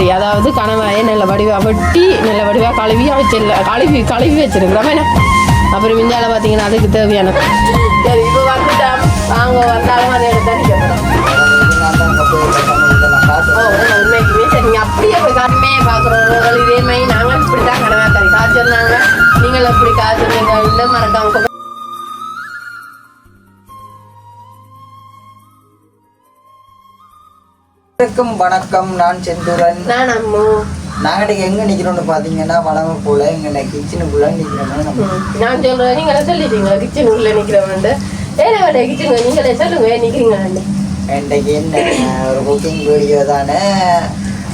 மாதிரி அதாவது கணவாயை நல்ல வடிவாக வெட்டி நல்ல வடிவாக கழுவி வச்சிடல கழுவி கழுவி வச்சிருக்கிறோம் என்ன? அப்புறம் இந்தியாவில் பார்த்தீங்கன்னா அதுக்கு தேவையான சரி இப்போ வந்துட்டோம். வாங்க வந்தாலும் அதை எடுத்து உண்மைக்குமே சரி நீங்கள் அப்படியே போய் காட்டுமே பார்க்குறோம். இதே மாதிரி நாங்கள் இப்படி தான் கடமை கறி காய்ச்சிருந்தாங்க. நீங்கள் எப்படி காய்ச்சிருந்தீங்க. இல்லை மறக்காம வணக்கம் வணக்கம். நான் செந்தூரன். நான் அம்மு. நாங்க எங்க நிக்கிறோம்னு பாத்தீங்கன்னா வளம போல எங்க கிச்சனுக்குள்ள நிக்கிறோம் நான் சொல்றேன். நீங்களே சொல்லிட்டீங்க கிச்சன் உள்ள நிக்கிறவன்ட்டு. ஏன்னா வேண்டாம் கிச்சன் நீங்களே சொல்லுங்க. நிக்கிறீங்க இன்றைக்கு என்ன? ஒரு குக்கிங் வீடியோ தானே?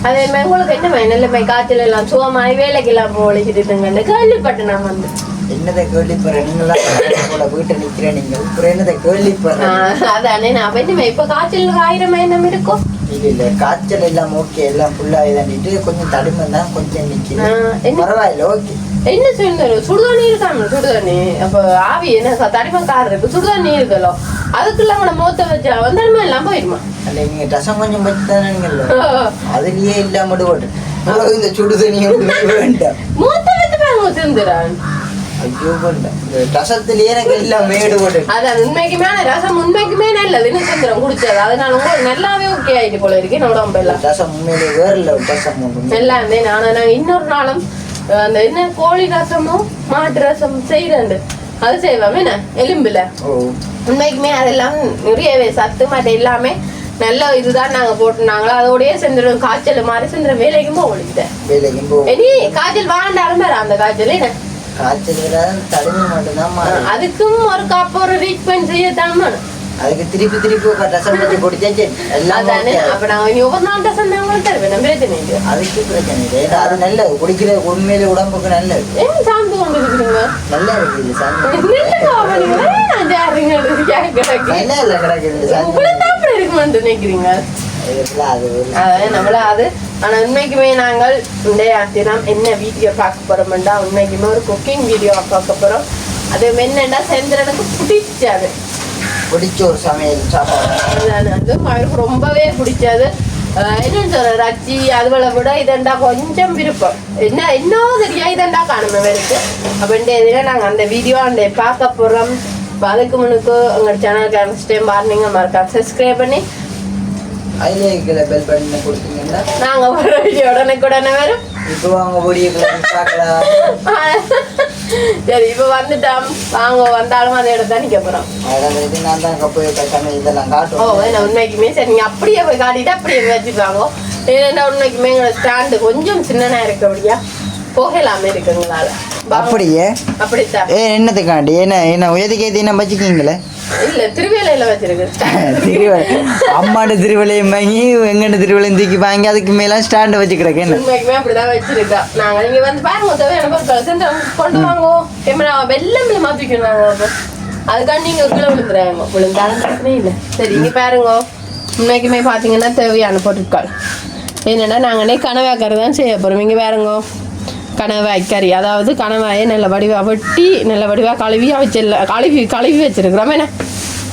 அதே மாதிரி உங்களுக்கு என்ன மாதிரி? காய்ச்சல் எல்லாம் சுகமாய் வேலைக்கு எல்லாம் போலிக்கிட்டுங்க கேள்விப்பட்டேன் நான் வந்து. என்னதை கேள்விப்படுற? நீங்களா போல வீட்டை நிக்கிற நீங்கள். அப்புறம் என்னதை கேள்விப்படுற? ஆஹ், அதானே. நான் வந்து இப்ப காய்ச்சல் ஆயிரம் என்ன இருக்கும். இல்ல இல்ல காய்ச்சல் எல்லாம் ஓகே எல்லாம் ஃபுல்லா இதாண்டிட்டு கொஞ்சம் தடுமை தான் கொஞ்சம் என்ன? பரவாயில்ல ஓகே என்ன சொல்லணும் சுடுதண்ணி இருக்காம சுடுதண்ணி? அப்ப ஆவி என்ன தடிமை கார் இருக்கு சுடுதண்ணி இருக்கலோ அதுக்குள்ள நம்ம மூத்த வச்சா வந்தாலுமே எல்லாம் போயிடுமா அல்ல நீங்க ரசம் கொஞ்சம் வச்சு தானே அதுலயே இல்லாம உங்களுக்கு இந்த சுடு தண்ணி வேண்டாம். மூத்த வச்சு பாருங்க சிந்துறான் ஐயோ ரசத்திலேயே எனக்கு எல்லாம் மேடு போட்டு அதான் உண்மைக்குமே ஆனா ரசம் உண்மைக்குமே நல்லது இன்னும் குடிச்சது. அதனால உங்களுக்கு நல்லாவே ஓகே ஆயிட்டு போல இருக்கு. என்னோட உடம்பு எல்லாம் ரசம் உண்மையிலே வேற இல்லை ரசம் இன்னொரு நாளும் அந்த என்ன கோழி ரசமும் மாட்டு ரசம் செய்யறேன் அது செய்வோம். என்ன? எலும்புல. உண்மைக்குமே அதெல்லாம் நிறையவே சத்து மாட்டை எல்லாமே நல்ல இதுதான் நாங்க போட்டுனாங்களோ அதோடய செஞ்சிடும் காய்ச்சல் மாதிரி செஞ்சிடும் வேலைக்கும் போக வேலைக்கும் போ இனி காய்ச்சல் வாண்டாலும் அந்த காய்ச்சல் என்ன? காய்ச்சல் தடுமை மட்டும்தான் அதுக்கும் ஒரு காப்பு ஒரு ட்ரீட்மெண்ட் செய்யத்தான் வேணும். அதுக்கு திருப்பி திருப்பி ஒரு ரசம் வச்சு குடிச்சா சரி. எல்லாம். அப்ப இனி ஒவ்வொரு நாள் ரசம் தான் உங்களுக்கு தருவேன். நம்ம பிரச்சனை இல்லை. அதுக்கு பிரச்சனை இல்லை. அது நல்லது. குடிக்கிற உண்மையிலே உடம்புக்கு நல்லது. ஏன் சார்ந்து கொண்டு நல்லா இருக்கு இது நான்? நல்லா இல்லை கிடைக்குது அப்படி நினைக்கிறீங்க. இதுல அது ஒரு அதாவது நம்மள அது. ஆனா உண்மைக்குமே நாங்கள் இந்த தினம் என்ன வீடியோ பார்க்க போறோம்டா உண்மைக்குமே ஒரு குக்கிங் வீடியோ பார்க்க போறோம். அது என்னண்டா செந்திரனுக்கு பிடிச்சது. பிடிச்ச ஒரு சமையல் சாப்பாடு. அது அவருக்கு ரொம்பவே பிடிச்சது. என்னன்னு சொல்ற ரச்சி அதுவளை விட இதண்டா கொஞ்சம் விருப்பம். என்ன இன்னும் சரியா இதண்டா காணுமே அவருக்கு அப்படின்ட்டு எதிர நாங்கள் அந்த வீடியோ அந்த பார்க்க போகிறோம் அதுக்கு முன்னுக்கு உங்கள் சேனலுக்கு டைம் பாருங்க மறக்காம சப்ஸ்கிரைப் பண்ணி இருக்கிற பெல் பட்டனை கொடுத்தீங்கன்னா நாங்கள் ஒரு வீடியோ உடனே வரும்? இப்போ வாங்க ஓடியை பார்க்கலாம். சரி இப்போ வந்துட்டோம். வாங்க வந்தாலும் அதை எடுத்து நிற்க போகிறோம் அதான் இது நான் தான் கப்பு சமையல் இதெல்லாம் ஓ காட்டுவோம் என்ன உண்மைக்குமே சரி நீங்கள் அப்படியே போய் காட்டிட்டு அப்படியே வச்சுருவாங்க ஏன்னா உண்மைக்குமே எங்களோட ஸ்டாண்டு கொஞ்சம் சின்னனா இருக்கு அப்படியா? போகலாமே இருக்குங்களால. அப்படியே? ஏ என்னத்துக்காண்டி? என்ன என்ன உயர்த்துக்கு ஏற்றி என்ன வச்சுக்கிங்களே அம்மாண்ட திருவள்ளையும் வாங்கி எங்கண்ட திருவள்ளையும் தூக்கி வாங்கி அதுக்கு மேலே ஸ்டாண்டை வச்சு கிடக்கு என்ன? அப்படிதான் வச்சிருக்கா. நாங்க இங்க வந்து பாருங்க கொண்டு வாங்க. கேமரா வெள்ளம் மாத்திக்கணும் நாங்க அதுக்காண்டி நீங்க கீழே விழுந்துறாங்க. விழுந்தாலும் பிரச்சனை இல்லை. சரி இங்க பாருங்க. உண்மைக்குமே பாத்தீங்கன்னா தேவையான பொருட்கள். என்னன்னா நாங்களே கனவாய் கறி தான் செய்ய போறோம். இங்க பாருங்க. கணவாய் கறி அதாவது கணவாயை நல்ல வடிவாக வெட்டி நல்ல வடிவாக கழுவி வச்சிடல கழுவி கழுவி வச்சிருக்கிறோம். என்ன?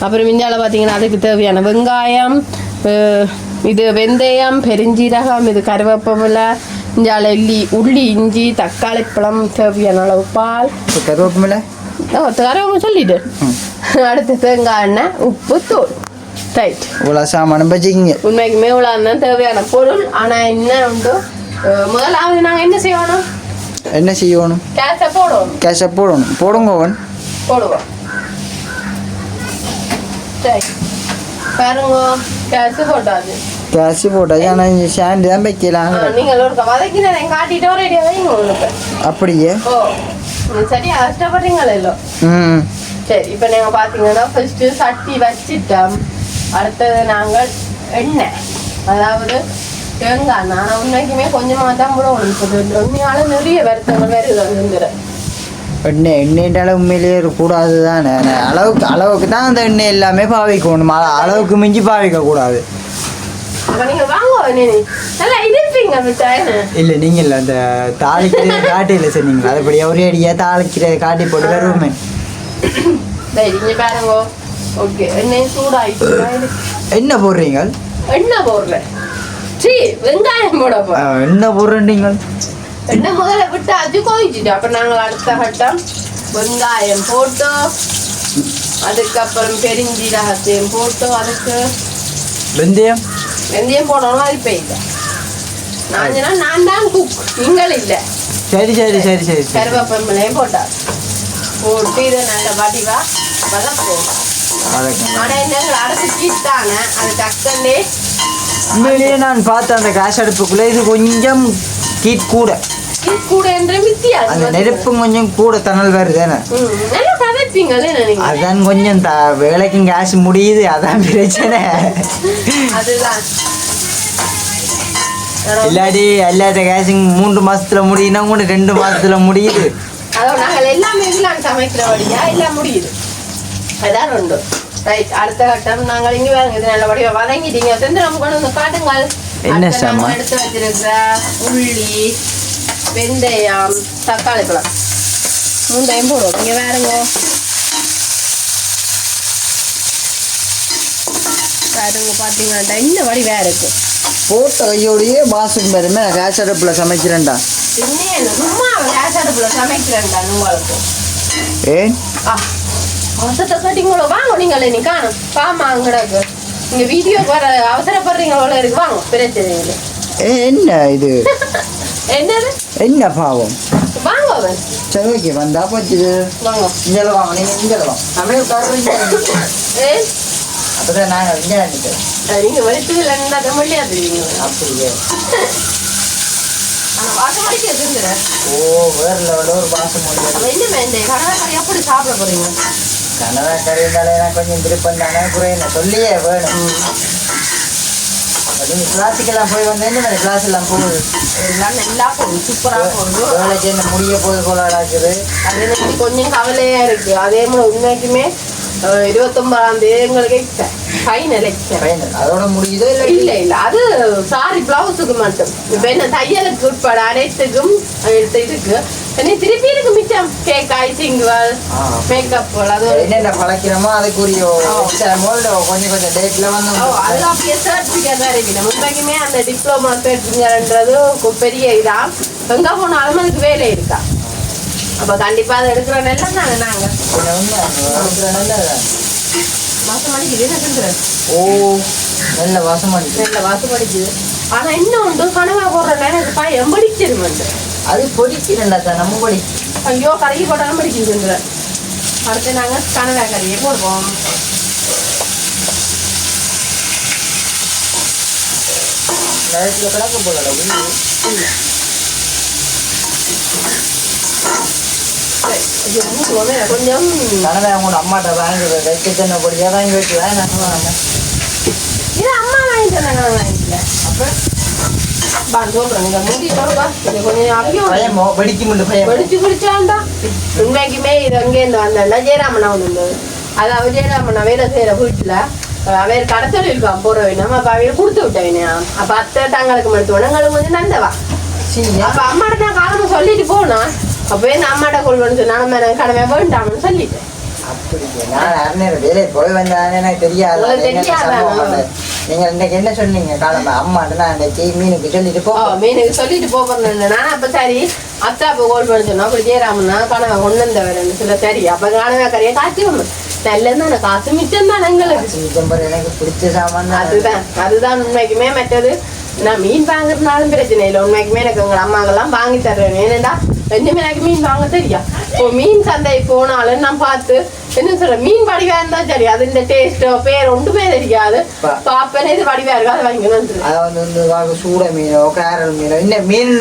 அப்புறம் இந்தியாவில் பார்த்தீங்கன்னா அதுக்கு தேவையான வெங்காயம் இது வெந்தயம் பெருஞ்சீரகம் இது கருவேப்பிலை இந்தியாவில் உள்ளி உள்ளி இஞ்சி தக்காளி பழம் தேவையான அளவு பால். கருவேப்பிலை? ஓ கருவேப்பிலை சொல்லிட்டு. அடுத்து தேங்காய் எண்ணெய் உப்பு தூள். ரைட் இவ்வளோ சாமானம் வச்சுக்கிங்க உண்மைக்குமே இவ்வளோ தான் தேவையான பொருள். ஆனால் என்ன உண்டு? முதலாவது நாங்கள் என்ன செய்யணும்? என்ன செய்யணும்? கேஷை போடணும். போடுங்க ஓன் போடுவோம். பாருங்க கேஸ் போட்டாது கேஷ் போட்டாச்சு. ஆனால் ஸ்டாண்டு தான் வைக்கலாம் நீங்கள் ஒரு வதக்கி நான் காட்டிட்டு ஒரு ஐடியா வைங்க உங்களுக்கு. அப்படியே? ஓ சரியா கஷ்டப்படுறீங்களா இல்லை ம். சரி இப்போ நீங்கள் பார்த்தீங்கன்னா ஃபர்ஸ்ட்டு சட்டி வச்சிட்டோம். அடுத்தது நாங்கள் எண்ணெய். அதாவது தேங்காய் நான் உண்மைக்குமே கொஞ்சமாக தான் போடுவோம் உண்மையால நிறைய வருத்தங்கள் வருது வந்துங்கிற எண்ணெய் எண்ணெய்ன்றால உண்மையிலேயே கூடாது தானே. அளவுக்கு அளவுக்கு தான் அந்த எண்ணெய் எல்லாமே பாவிக்கணும். அள- அளவுக்கு மிஞ்சி பாவிக்க கூடாது நீங்கள் இல்லை நீங்கள் அந்த தாளிக்கிற காட்டியில் சொன்னீங்களா? அதுபடி ஒரே அடியாக தாளிக்கிற காட்டி போட்டு வருவோமே. என்ன போடுறீங்க? எண்ணெய் போடுறேன் சீ வெங்காயம் போட போறோம் என்ன போடுறேன் நீங்கள்? எண்ணெய் முதல்ல விட்டு அது கொதிச்சுட்டு அப்ப நாங்கள் அடுத்த கட்டம் வெங்காயம் போட்டு அதுக்கப்புறம் பெருஞ்சீரகத்தையும் போட்டு அதுக்கு வெந்தயம்? வெந்தயம் போடணும் அது போயிட்டு நான் நான் தான் குக் நீங்கள் இல்லை. சரி சரி சரி சரி கருவேப்பம்பளையும் போட்டார். போட்டு இதை நல்ல வடிவா வதப்போம் ஆனால் என்ன அரைச்சி கீட்டான அது டக்குன்னே உண்மையிலேயே நான் பார்த்த அந்த கேஸ் அடுப்புக்குள்ள இது கொஞ்சம் கீட் கூட. அந்த நெருப்பு கொஞ்சம் கூட தணல் வருது தானே? ம், நல்லா கதைப்பீங்களே நினைக்கிறேன். அதான் கொஞ்சம் த வேலைக்கும் கேஸ் முடியுது அதான் பிரச்சனை. இல்லாடி எல்லாத்த கேஸும் மூன்று மாசத்துல முடியுதுன்னா கூட ரெண்டு மாசத்துல முடியுது. அதோ நாங்கள் எல்லாமே இதெல்லாம் சமைக்கிறபடியா எல்லாம் முடியுது. அதான் ரெண்டு ரைட் அடுத்த கட்டம் நாங்கள் இங்கே வேறுங்க இது நல்ல வடிவா வதங்கிட்டீங்க செந்திரம் கொண்டு வந்து காட்டுங்கள் என்ன சாமா? எடுத்து வச்சிருக்கிற உள்ளி வெந்தயம் தக்காளி பழம் மூண்டையும் போடுவோம் இங்கே வேறுங்க வேறுங்க பார்த்தீங்கன்னா இந்த வடிவா இருக்கு போட்ட கையோடையே மாசுக்கு வருமே கேஸ் அடுப்புல சமைக்கிறேன்டா சும்மா கேஸ் அடுப்புல சமைக்கிறேன்டா உங்களுக்கு ஏன் அவசரத்தை கட்டிங்களோ வாங்க நீங்களே நீ காணும் பாமா அங்கடாக்கு இங்க வீடியோக்கு வர அவசரப்படுறீங்களோ இருக்கு. வாங்க பிரச்சனை இல்லை. என்ன இது? என்னது? என்ன பாவம்? வாங்க அவன் சரி ஓகே வந்தா போச்சு வாங்க. இங்கே வாங்க நீங்க இங்கே வாங்க காரணம் ஏ? அப்பதான் நாங்கள் இங்கே நினைக்கிறேன் நீங்க வலித்து இல்லைன்னா தமிழ்லையா தெரியுங்க அப்படியே. ஓ வேற லெவலில் ஒரு பாசம் என்ன எப்படி சாப்பிட போறீங்க? கனடா கரையினாலே எனக்கு கொஞ்சம் திருப்பம் தானே குறையில. சொல்லியே வேணும். நீங்க கிளாஸுக்கெல்லாம் போய் வந்து என்ன கிளாஸ் எல்லாம் போகுது? எல்லாம் நல்லா போகுது. முடிய போகுது போல இருக்குது அது எனக்கு கொஞ்சம் கவலையா இருக்கு. அதே மாதிரி உண்மைக்குமே இருபத்தொன்பதாம் தேதி எங்களுக்கு ஃபைனல் ஃபைனல் அதோட முடியுதோ இல்லை இல்ல இல்ல. அது சாரி பிளவுஸுக்கு மட்டும். இப்ப என்ன தையலுக்கு உட்பட அனைத்துக்கும் எடுத்து இருக்கு. என்ன திருப்பி இருக்கு மிச்சம். கேக் ஐசிங்குகள். மேக்கப் அது என்னென்ன பழக்கிறோமோ அதுக்குரிய. கொஞ்சம் கொஞ்சம் டேட்ல வந்து ஓ, அதுல அப்படியே சர்டிபிகேட் தான் இருக்கு முன்பைக்குமே அந்த டிப்ளமா சர்டிபிகேட்ன்றது பெரிய இதா. எங்க போனாலும் அதுக்கு வேலை இருக்கா? அப்ப கண்டிப்பா அதை எடுக்கிற நெல்லம் தானே நாங்க. அது என்ன செஞ்சுறேன் ஓ நல்ல வாசம் அடிக்கும் நல்ல வாசம் ஆனா இன்னும் உண்டு. கனவா போடுற நேரம் எனக்கு பயம் படிச்சிருமெண்டு அது பொடிக்கிறேன்டா சார் நம்ம பொடி. ஐயோ கறி போட்டாலும் பிடிக்குதுங்கிற அடுத்து நாங்கள் கனவா கறியை போடுவோம். நேரத்தில் கிடக்க போகல கொஞ்சம் கனவே அவங்க அம்மாட்ட வாங்கி வைக்க சொன்ன பொடியாக வாங்கி வச்சு வேணாம் இது அம்மா வாங்கிட்டு நான் வாங்கிக்கல. அப்புறம் பா சொல்றேன் நீங்க மூடி தொடப்பா இது கொஞ்சம் பயமோ பயம் வெடிச்சு குடிச்சாண்டா உண்மைக்குமே இது அங்கேருந்து வந்தேன்னா ஜெயராமனா வந்து அதாவது ஜெயராமனா வேலை செய்யற வீட்டுல அவர் கடத்தல் இருக்கான் போற வேணும் அப்ப அவைய கொடுத்து விட்ட வேணும் அப்ப அத்தை தங்களுக்கு மட்டும் எங்களுக்கு கொஞ்சம் நந்தவா சீ அப்ப அம்மாட்ட நான் காலமா சொல்லிட்டு போனா அப்ப என்ன அம்மாட்ட கொள்வன்னு சொன்னா நம்ம கடமை வேண்டாம்னு சொல்லிட்டேன் அப்படியா நான் அருணர் வேலை போய் வந்தானே எனக்கு தெரியாது தெரியாதா? நீங்க இன்னைக்கு என்ன சொன்னீங்க? காலமா அம்மாட்ட நான் இன்னைக்கு மீனுக்கு சொல்லிட்டு போ. மீனுக்கு சொல்லிட்டு போகிறேன் நான் அப்ப சரி அத்தா அப்ப கோல் பண்ணி சொன்னா அப்படி ஜெயராமனா கனவை கொண்டு வந்தவரன்னு சொல்ல சரி அப்ப கனவை கரையை காய்ச்சி ஒண்ணு நல்லது தானே காசு மிச்சம் தான் எங்களுக்கு. எனக்கு பிடிச்ச சாமான் தான். அதுதான் அதுதான் உண்மைக்குமே மற்றது. நான் மீன் வாங்குறதுனாலும் பிரச்சனை இல்லை. உண்மைக்குமே எனக்கு எங்க அம்மாக்கெல்லாம் வாங்கி தர்றேன். ஏனெண்டா ரெண்டுமே எனக்கு மீன் வாங்க தெரியும். இப்போ மீன் சந்தை போனாலும் நான் பார்த்து என்ன சொல்றேன் மீன் வடிவா இருந்தா சரி. அது இந்த டேஸ்டோ பேர் ஒன்றுமே தெரியாது. பாப்பேன் இது வடிவா இருக்கா அதை வாங்கி வந்து அதை வந்து சூட மீனோ கேரல் மீனோ என்ன மீன்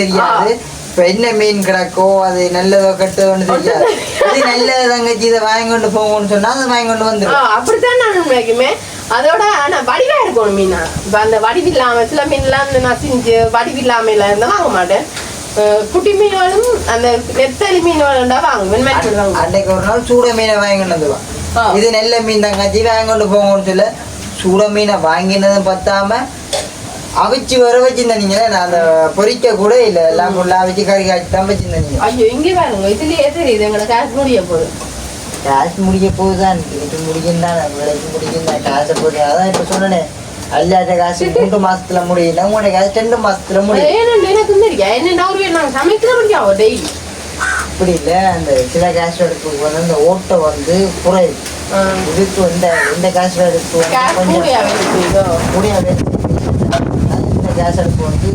தெரியாது. இப்ப என்ன மீன் கிடக்கோ அது நல்லதோ கெட்டதோன்னு தெரியாது. இது நல்லது தங்கச்சி இதை வாங்கி கொண்டு போங்கன்னு சொன்னா அதை வாங்கி கொண்டு வந்துடும் அப்படித்தான் நான் உண்மைக்குமே அதோட ஆனா வடிவா இருக்கணும் மீனா. அந்த வடிவில்லாம சில மீன்லாம் இந்த நசிஞ்சு வடிவில்லாம இருந்தா வாங்க மாட்டேன். குட்டி மீன்களும் அந்த நெத்தலி மீன்கள் தான் வாங்குவேன் அன்னைக்கு ஒரு நாள் சூட மீனை வாங்கி கொண்டு வந்துடுவான் ஆ. இது நல்ல மீன் தங்கச்சி வாங்கி கொண்டு போங்கன்னு சொல்ல சூட மீனை வாங்கினதும் பத்தாம அவிச்சு வர வச்சிருந்தீங்க நான் அந்த பொரிக்க கூட இல்லை எல்லாம் ஃபுல்லாக அவிச்சு கறி காய்ச்சி தான் வச்சிருந்தீங்க ஐயோ இங்கே பாருங்க இதுலயே தெரியுது எங்களை காசு முடிய போகுது காசு முடிய போகுதான் இன்னைக்கு முடியும் தான் விலைக்கு முடியும் தான் காசை போட்டு அதான் இப்போ சொன்னேன் அல்லாத காசு மூன்று மாசத்துல முடியல உங்களோட காசு ரெண்டு மாசத்துல முடியும் எனக்கு என்ன ஒரு சமைக்கிற முடியும் டெய்லி? அப்படி இல்லை அந்த சில கேஷ் எடுப்புக்கு வந்து அந்த ஓட்டை வந்து குறையுது இதுக்கு வந்து இந்த கேஷ் எடுப்பு வந்து கொஞ்சம் முடியாது இந்த கேஸ் அடுப்பு வந்து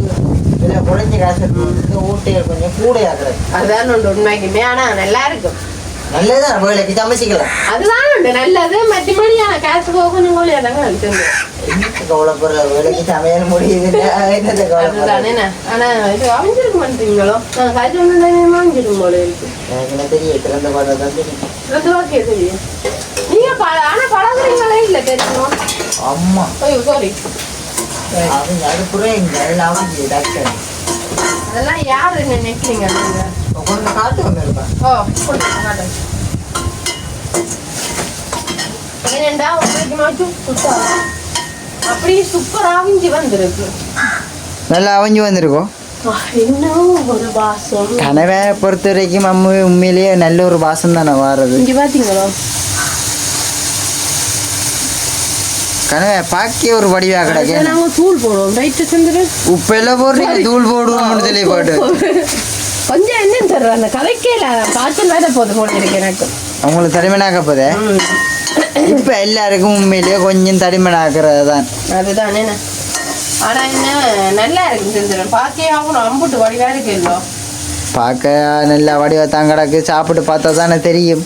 விலை குறைஞ்ச கேஸ் அடுப்பு வந்து ஓட்டைகள் கொஞ்சம் கூடையாகிறது அதுதான் உண்டு உண்மைக்குமே. ஆனா நல்லா இருக்கும் நல்லதான் வேலைக்கு சமைச்சிக்கலாம் அதுதான் உண்டு நல்லது மற்றபடியான காசு போகணும் போல தாங்க எனக்கு என்னத்த கவலைப்படுற வேலைக்கு சமையல் முடியுது என்னத்தை அதுதானே கவலைப்படுற ஆனா இது அமைஞ்சிருக்க மாட்டீங்களோ நான் காய்ச்சி ஒன்று வாங்கிடும் போல இருக்கு எனக்கு என்ன தெரியும் திறந்த பாடம் வாக்கிய தெரியும் நீங்க ஆனா பழகுறீங்களே இல்ல தெரியுமா அம்மா ஐயோ சாரி அவங்க அதுக்குறே இங்க எல்லாம் அவங்க டாக்டர் அதெல்லாம் யாரு நினைக்கிறீங்க நீங்க உங்களுக்கு மாச்சும் சுத்தா அப்படியே சூப்பரா அவிஞ்சு வந்திருக்கு? நல்லா அவஞ்சு வந்திருக்கோம் ஒரு வாசம் கனவை பொறுத்த வரைக்கும் அம்மு உண்மையிலேயே நல்ல ஒரு வாசம் தானே வாரது. இங்க பாத்தீங்களா கனவை பாக்கி ஒரு வடிவா அதுல கிடக்கு நாங்க தூள் போடுவோம். ரைட்டு செஞ்சுரு உப்பெல்லாம் போடுறீங்க தூள் போடுவோம்னு சொல்லி போட்டு. கொஞ்சம் என்ன தருவேன் அந்த கதைக்கேல காய்ச்சல் வேற போது போல இருக்கு எனக்கு அவங்களுக்கு தடிமனாக்க போதே. இப்ப எல்லாருக்கும் உண்மையிலேயே கொஞ்சம் தடிமனாக்குறது தான் அதுதான் என்ன ஆனா என்ன நல்லா இருக்கு செஞ்சிடும் பாக்கே ஆகணும். அம்புட்டு வடிவா இருக்கு இல்லோ. பார்க்க நல்லா வடிவா தான் கிடக்கு. சாப்பிட்டு பார்த்தா தானே தெரியும்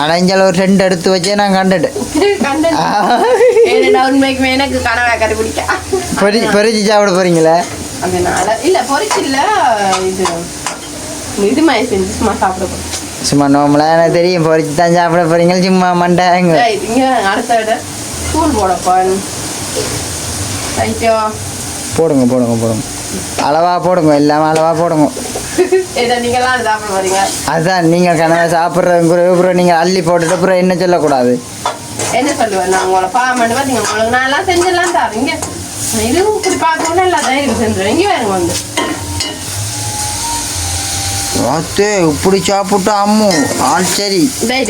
அடைஞ்சல ஒரு ரெண்டு எடுத்து வச்சே நான் பொரி பொரிச்சு சாப்பிட போறீங்களா? அதனால இல்ல பொரிச்சு இல்ல இது இது மாதிரி செஞ்சு சும்மா சாப்பிட சும்மா நார்மலாக எனக்கு தெரியும். பொரிச்சு தான் சாப்பிட போறீங்க. சும்மா மண்டாங்க இங்க அடுத்த விட தூள் போடப்பான் ஐயோ போடுங்க போடுங்க போடுங்க. அளவா போடுங்க. எல்லாமே அளவா போடுங்க. அதான் நீங்கள் கனவை சாப்பிட்ற அப்புறம் நீங்கள் அள்ளி போட்டுட்டு அப்புறம் என்ன சொல்லக்கூடாது? என்ன சொல்லுவேன் நான் உங்களை? பாமண்டு பார்த்தீங்க உங்களுக்கு நான் எல்லாம் செஞ்செல்லாம் தரீங்க இதுவும் இப்படி பார்க்கணும் நல்லா தான் செஞ்சுருவேன். இங்கே வேணுங்க வந்து. இப்படி சாப்பிட்டு அம்மு ஆள் சரி.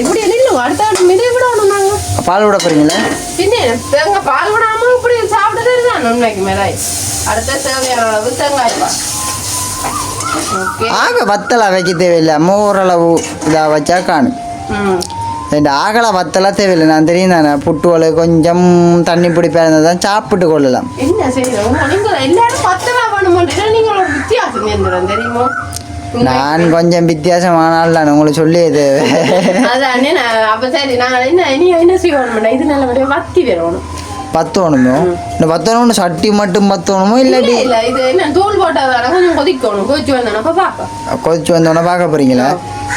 இப்படி நில்லுங்க அடுத்த வாட்டி மிதி விடணும் நாங்க பால் விட போறீங்களா? பின்ன தேங்காய் பால் விடாம இப்படி சாப்பிட்டது தான் உண்மைக்கு மேலே அடுத்த தேவையான அளவு தேங்காய் ஆக வத்தலை வைக்க தேவையில்லை. அம்மா ஓரளவு இதாக வச்சா காணும். இந்த ஆகலை வத்தலாம் தேவையில்லை. நான் தெரியும் தானே. புட்டுவல் கொஞ்சம் தண்ணி பிடிப்பா இருந்தால் தான் சாப்பிட்டு கொள்ளலாம். நான் கொஞ்சம் வித்தியாசமான ஆள் நான் உங்களுக்கு சொல்லி இது அதானே அப்ப சரி நான் என்ன என்ன செய்யணும் இது நல்லபடியா வத்தி வரணும் பத்தோணுமோ? இந்த பத்தோணும்னு சட்டி மட்டும் பத்தோணுமோ இல்லாட்டி? கொதிச்சு வந்தோடனே பார்க்க போறீங்களா?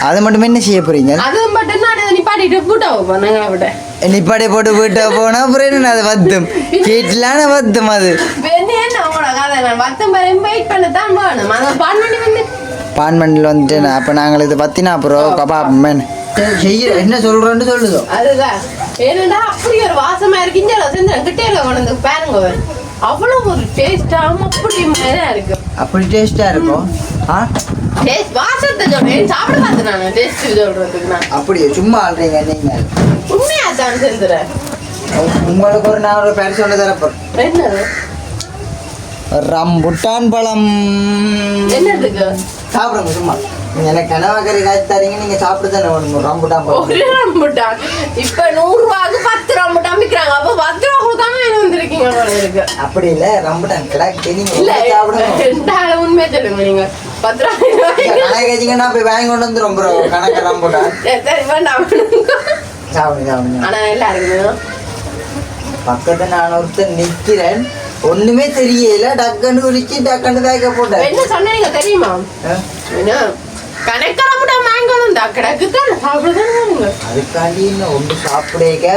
அது மட்டும் என்ன செய்ய போறீங்க? நிப்பாடி போட்டு வீட்டை போனா அப்புறம் என்ன அது வத்தும்? கீட்டலான வத்தும் அது. பான்மண்டில் வந்துட்டு அப்போ நாங்கள் இது பற்றினா அப்புறம் கபாப் மேன் செய்ய என்ன சொல்கிறோன்னு சொல்லுதோ. அதுதான். ஏன்னா அப்படி ஒரு வாசமா இருக்கு. இங்க செஞ்சு கிட்டே கொண்டு பாருங்க அவ்வளவு ஒரு டேஸ்டாம அப்படி மேல இருக்கு. அப்படி டேஸ்ட்டாக இருக்கும் ஆ? டேஸ்ட் வாசத்தை சொல்றேன். சாப்பிட பார்த்தேன் நான் டேஸ்ட் சொல்றதுக்கு நான். அப்படியே சும்மா ஆள்றீங்க நீங்கள் உண்மையா தான் செஞ்சுறேன் உங்களுக்கு ஒரு நான் ஒரு பேர் சொல்ல தரப்போம் என்னது? ரம்புட்டான் பழம். என்னதுக்கு சாப்பிடுங்க சும்மா. நீங்க எனக்கு கனவா கறி காய்ச்சி தரீங்க நீங்க சாப்பிட்டு வேணும் ரம்புட்டான் ஒரு ரம்புட்டான் இப்ப நூறு ரூபாய்க்கு பத்து ரம்புட்டான் விற்கிறாங்க அப்ப பத்து ரூபா கொடுக்காம என்ன வந்திருக்கீங்க போல இருக்கு? அப்படி இல்ல ரம்புட்டான் கிடாக்கி நீங்க இல்ல உண்மையை சொல்லுங்க நீங்க. பத்து ரூபாய் கணக்கு வச்சிங்கன்னா போய் வாங்கி கொண்டு வந்துரும் ப்ரோ கணக்கு ரம்புட்டான் சரி, வேண்டாம் சாப்பிடுங்க சாப்பிடுங்க. ஆனா நல்லா பக்கத்துல நான் ஒருத்தர் நிக்கிறேன். ஒண்ணுமே தெரியல. டக்குன்னு உரிச்சு டக்குன்னு வேக போட்டேன். என்ன சொன்னீங்க தெரியுமா? என்ன? கணக்கரமுடா வாங்கணும் தான் கிடக்கு தான் சாப்பிடுதான் அதுக்காண்டி இன்னும் ஒன்று சாப்பிடேக்க.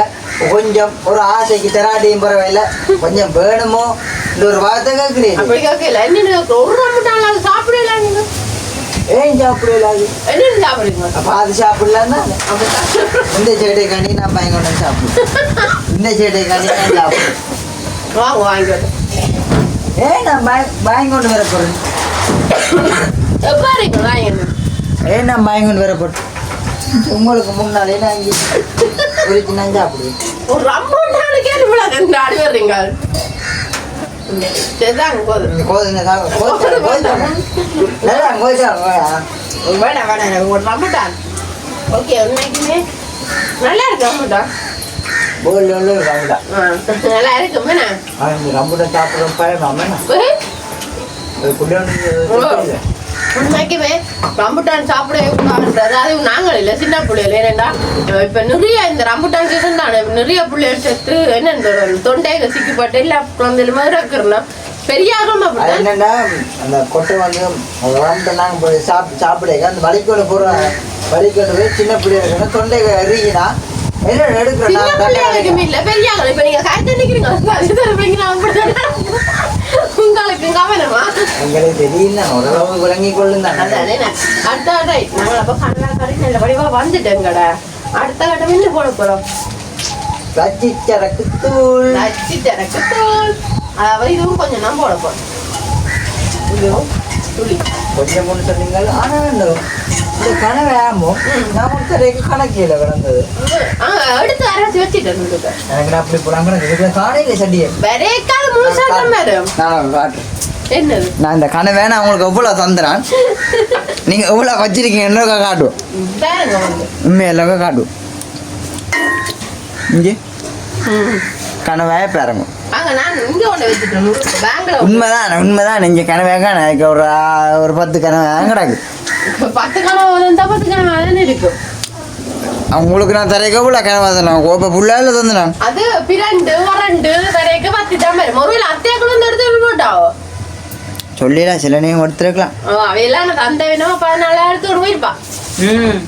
கொஞ்சம் ஒரு ஆசைக்கு தராட்டியும் பரவாயில்ல. கொஞ்சம் வேணுமோ? இந்த ஒரு வார்த்தை கேட்குறேன். அப்படி கேட்கல. என்ன ஒரு ரம்புட்டான் அது சாப்பிடலாம் நீங்க ஏன் சாப்பிடல? அது என்ன சாப்பிடுங்க அப்போ அது அப்படிதான் இந்த சேட்டை காண்டி நான் வந்து சாப்பிடுவேன் இந்த சேட்டை காண்டி நான் சாப்பிடுவேன் வாங்க வாங்கிட்டு ஏன் நான் வாங்கி வாங்கி கொண்டு வர போறேன் வாங்கிட்டு ஏன் நான் வாங்கி கொண்டு வர போறேன் உங்களுக்கு முன்னாலே நான் இங்கே? ஒரு சின்ன சாப்பிடு ஒரு ரம்பூட்டானுக்கே இவ்வளவு ரெண்டு ஆடி வர்றீங்க. நல்லா ரம்பூட்டான் இருக்கு ரம்பூட்டான் நல்லா இருக்கு வேணா இந்த ரம்புடா சாப்பிட்ற பழம் அம்மனா குடியோண்டு உண்மைக்குமே ரம்புட்டான் சாப்பிட கூடாதுன்றது அது நாங்கள் இல்லை சின்ன பிள்ளைகள். ஏனெண்டா இப்ப நிறைய இந்த ரம்புட்டான் சீசன் தானே நிறைய பிள்ளைகள் செத்து என்ன இந்த தொண்டையில சிக்கிப்பட்டு எல்லா குழந்தைகளுமே இருக்கிறோம் பெரிய ஆகும் அது அப்படிதான் என்னன்னா அந்த கொட்டை வந்து உடம்பு நாங்கள் போய் சாப்பிட்டு சாப்பிடுங்க அந்த வலிக்கோடு போகிற வலிக்கோடு போய் சின்ன பிள்ளை இருக்கணும் தொண்டை எருகினா என்ன எடுக்கிறோம் பிள்ளைகளுக்கு இல்ல பெரிய இப்ப நீங்க காய்ச்சல் நிக்கிறீங்க அது தருவீங்க நான் அப்படிதான் உங்களுக்கு கவனமா எங்களுக்கு தெரியல ஓரளவு விளங்கி கொள்ளும் தானே அதானே அடுத்த ரைட் நாங்கள் அப்ப கண்ணா கறி நல்ல வடிவா வந்துட்டேங்கட அடுத்த கட்டம் என்ன போட போறோம் பச்சி சரக்கு தூள் நச்சு எனக்கு தூள் அதாவது இதுவும் கொஞ்சம் போட இதுவும் துளி கொஞ்சம் இந்த கனவு ஆமோ நான் ஒருத்தரைக்கு கணக்கில் கிடந்தது ஆ, எடுத்து அரைச்சி வச்சுட்டேன் உங்களுக்கு எனக்கு அப்படி போடாம சட்டியை வெரைக்காது முழுசா நான் காட்டுறேன் என்னது? நான் இந்த கனவை நான் உங்களுக்கு எவ்வளோ தந்துறேன்? நீங்கள் எவ்வளோ வச்சிருக்கீங்கன்னு காட்டுவோம் பாருங்க வந்து உண்மையெல்லாம் காட்டுவோம் இங்கே. கனவாய பாருங்க. உண்மைதான் உண்மைதான். இங்கே கனவாக எனக்கு ஒரு ஒரு பத்து கனவை கிடக்கு. பத்து கணம் இருந்தா பத்து கணம் தானே இருக்கும். உங்களுக்கு நான் தரைக்க எவ்வளோ கனவா தந்தேன் கோப்பை ஃபுல்லாக இல்லை தந்தேன் அது பிரண்டு வரண்டு வரைக்கு பத்து தான் வரும். ஒருவேளை அத்தையாக்கள் வந்து எடுத்து போட்டாவோ சொல்லிடலாம் சில நேரம் எடுத்துருக்கலாம். அவையெல்லாம் தந்தை வேணும் பதினாலு எடுத்து கொண்டு போயிருப்பா. ம்.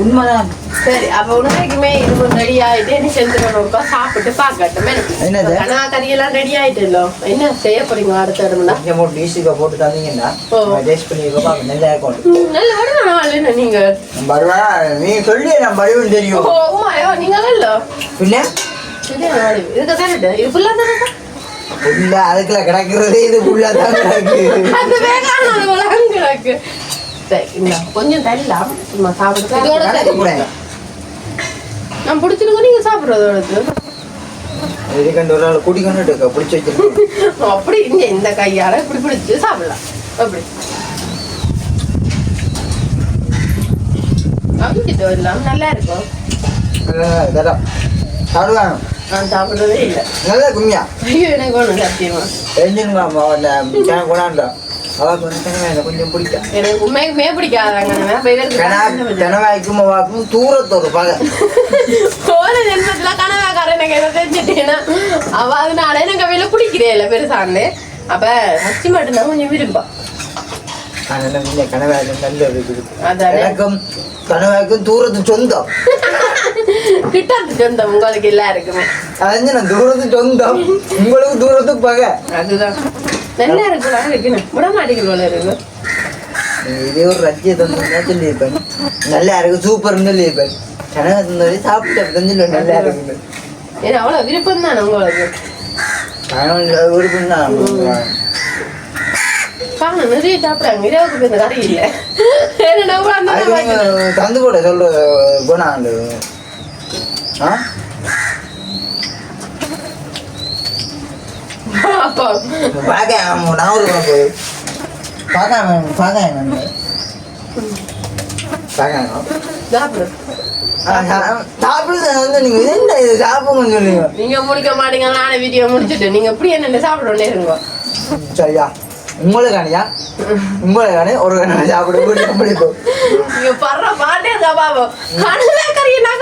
உண்மைதான். சரி அப்ப உண்மைக்குமே இது ரெடி ஆயிட்டு என்ன சாப்பிட்டு பார்க்கட்டும். என்னது? கனவா கறியெல்லாம் ரெடி ஆயிட்டுല്ലോ என்ன செய்ய போறீங்க அடுத்த இடம்னா கொஞ்சம் போட்டு டீசிக்கை போட்டு தந்தீங்கன்னா. டேஸ்ட் பண்ணி பார்க்க நல்லா இருக்கும் ம், நல்ல விட நாள் நீங்க? நம்ம வருவா நீ சொல்லி நான் வருவேன்னு ஓ தெரியும் உமாயோ நீங்க இல்ல? பின்ன? சரியான வடிவு. இதுக்கு தானே இது ஃபுல்லா தானே இல்ல அதுக்குள்ள கிடக்குறதே இது ஃபுல்லாக தான் கிடக்கு. அது வேகாம அது உலகம் கிடக்கு. சரி இந்த கொஞ்சம் தரலாம் சும்மா கூட நான் பிடிச்சிருக்கோம் நீங்க சாப்பிடுறதோட இதுக்கண்டு ஒரு ஆள் குடிக்கணும் இருக்க பிடிச்சி வச்சிருக்கேன் அப்படி இந்த இந்த கையால இப்படி பிடிச்சு சாப்பிடலாம். அப்படி. நல்லா இருக்கும் சாப்பிடுவாங்க நான் சாப்பிடுறதே இல்லை. நல்லா கும்மியா? ஐயோ எனக்கு ஒன்று சத்தியமா. தெரிஞ்சுங்க அவன் கொண்டாண்டா அவன் கொஞ்சம் கொஞ்சம் பிடிக்கும். எனக்கு உண்மைக்குமே பிடிக்காதாங்க தினவாய்க்கும் வாக்கும் தூரத்தோடு பகை. போன ஜென்மத்துல கனவாக்காரன் எனக்கு எதை தெரிஞ்சுட்டேன்னா அவ அதனால எனக்கு அவையில பிடிக்கிறே இல்லை பெருசாண்டு அப்ப மச்சி மட்டும்தான் கொஞ்சம் விரும்பா அதானே. எனக்கும் கனவாய்க்கும் தூரத்து சொந்தம். கிட்டத்து சொந்தம் உங்களுக்கு எல்லாருக்குமே. அது நான் தூரத்து சொந்தம். உங்களுக்கு தூரத்து பகை. அதுதான். நல்லா இருக்கலாம் இருக்குன்னு விட மாட்டேங்குது இருக்கு. இதே ஒரு ரஜ்ஜியை தந்தா சொல்லியிருப்பேன். நல்லா இருக்கு சூப்பர்னு சொல்லியிருப்பேன். கனவா தந்தாலே சாப்பிட்டு தெரிஞ்சில்ல நல்லா இருக்குது ஏன்னா அவ்வளவு விருப்பம் தானே உங்களுக்கு கனவு விருப்பம் தான். நிறைய இரவுக்கு இந்த கறி இல்லை நீங்க தந்து கூட சொல்ற குணாண்டு. ஆ? பாப்போம். பார்க்க நான் ஒரு குணம் போய். பார்க்க பார்க்க என்ன பார்க்க சாப்பிடு. சாப்பிடுறது நீங்க என்ன இது சாப்பிடுங்கன்னு சொல்லுங்க நீங்க முடிக்க மாட்டீங்க நானே வீடியோ முடிச்சுட்டு. நீங்க எப்படி என்ன சாப்பிடணும் இருங்க. சரியா. உங்களுக்கானியா உங்களுக்கானே ஒரு கணக்கு சாப்பிட முடியும் பிடிக்கும் நீங்க படுற பாட்டே பாப்போம் கடலை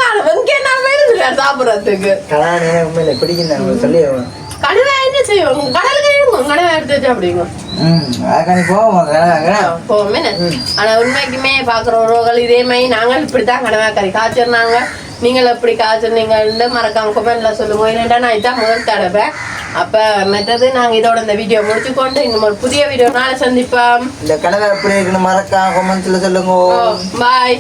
காணும்? இங்கே நான் வேணுங்க சாப்பிடுறதுக்கு? எனக்கு உண்மையில பிடிக்கும் சொல்லி என்ன செய்வோம் கடல் கறி கடலை எடுத்து சாப்பிடுங்க ம் அதுக்காண்டி போவோம் கல்யாணம் போவோமே ஆனா உண்மைக்குமே பாக்குறவர்கள் இதே மாதிரி நாங்கள் இப்படித்தான் கடவை கறி காய்ச்சிருந்தாங்க நீங்கள் எப்படி காய்ச்சிருந்தீங்கன்னு மறக்காம கமெண்ட்ல சொல்லுங்க இல்லைன்னா நான் இதான் முதல் தடவை அப்ப மற்றது நாங்க இதோட இந்த வீடியோ முடிச்சு கொண்டு இன்னும் ஒரு புதிய வீடியோ நாளை சந்திப்போம் இந்த கனவை எப்படி இருக்குன்னு மறக்காம கொமெண்ட்ஸ்ல சொல்லுங்க பாய்